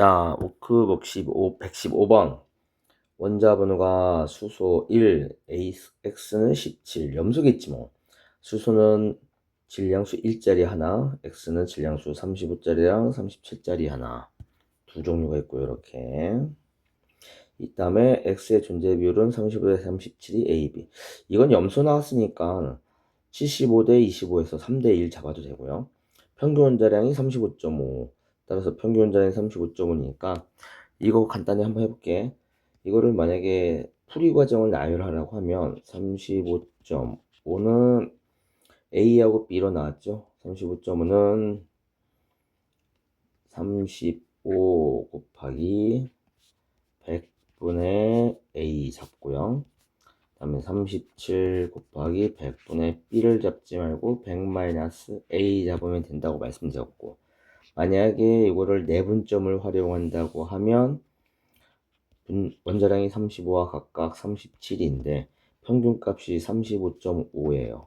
자, 워크북 15, 115번. 원자 번호가 수소 1, A, X는 17. 염소겠지 뭐. 수소는 질량수 1짜리 하나, X는 질량수 35짜리랑 37짜리 하나. 두 종류가 있고요, 이렇게. 이 다음에 X의 존재 비율은 35대 37이 AB. 이건 염소 나왔으니까 75대 25에서 3대 1 잡아도 되고요. 평균 원자량이 35.5. 따라서 평균 원자량이 35.5니까 이거 간단히 한번 해볼게. 이거를 만약에 풀이 과정을 나열하라고 하면 35.5는 A하고 B로 나왔죠. 35.5는 35 곱하기 100분의 A 잡고요. 그 다음에 37 곱하기 100분의 B를 잡지 말고 100 A 잡으면 된다고 말씀드렸고 만약에 이거를 내분점을 활용한다고 하면 원자량이 35와 각각 37인데 평균값이 35.5예요.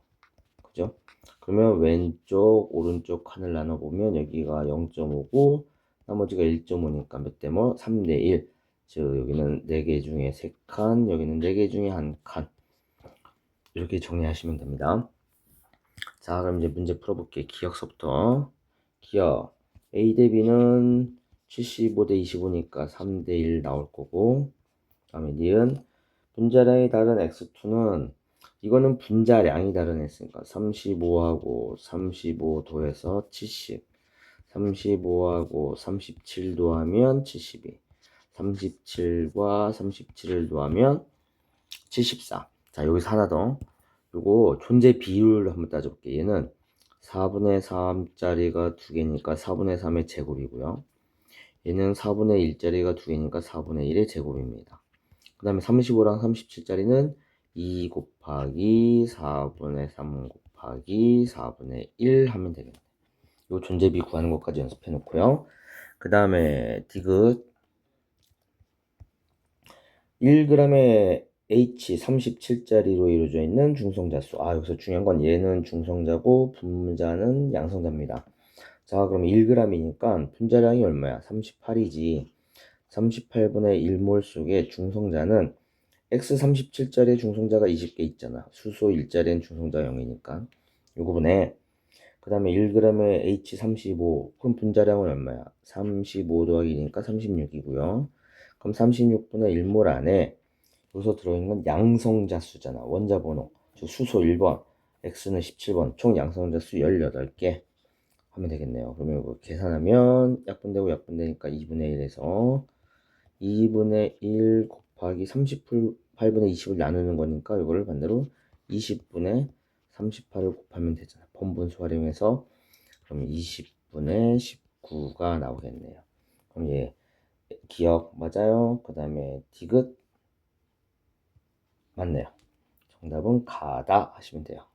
그죠? 그러면 왼쪽, 오른쪽 칸을 나눠보면 여기가 0.5고 나머지가 1.5니까 몇 대 뭐? 3 대 1. 즉 여기는 4개 중에 3칸, 여기는 4개 중에 1칸. 이렇게 정리하시면 됩니다. 자, 그럼 이제 문제 풀어볼게요. 기억서부터. 기억. A 대 B는 75 대 25니까 3 대 1 나올 거고 다음에 니은. 분자량이 다른 x2는 이거는 분자량이 다른 했으니까 35하고 35 도해서 70 35하고 37 도하면 72 37과 37을 도하면 74자 여기서 하나 더. 요거 존재 비율 한번 따져볼게요. 얘는 4분의 3짜리가 두 개니까 4분의 3의 제곱이고요. 얘는 4분의 1짜리가 두 개니까 4분의 1의 제곱입니다. 그 다음에 35랑 37짜리는 2 곱하기 4분의 3 곱하기 4분의 1 하면 되겠네요. 요 존재비 구하는 것까지 연습해 놓고요. 그 다음에 디귿 1g의 H37짜리로 이루어져 있는 중성자수. 아, 여기서 중요한 건 얘는 중성자고 분자는 양성자입니다. 자, 그럼 1g이니까 분자량이 얼마야? 38이지. 38분의 1몰 속에 중성자는 X37짜리의 중성자가 20개 있잖아. 수소 1짜리엔 중성자 0이니까. 요거분에 그 다음에 1g의 H35 그럼 분자량은 얼마야? 35 더하기니까 36이고요. 그럼 36분의 1몰 안에 여기서 들어있는 건 양성자 수잖아. 원자 번호. 즉 수소 1번, X는 17번, 총 양성자 수 18개 하면 되겠네요. 그러면 이거 계산하면 약분되고 약분되니까 2분의 1에서 2분의 1 곱하기 38분의 20을 나누는 거니까 이거를 반대로 20분의 38을 곱하면 되잖아. 번분수 활용해서 그러면 20분의 19가 나오겠네요. 그럼 얘 기억 맞아요. 그 다음에 디귿 맞네요. 정답은 가다 하시면 돼요.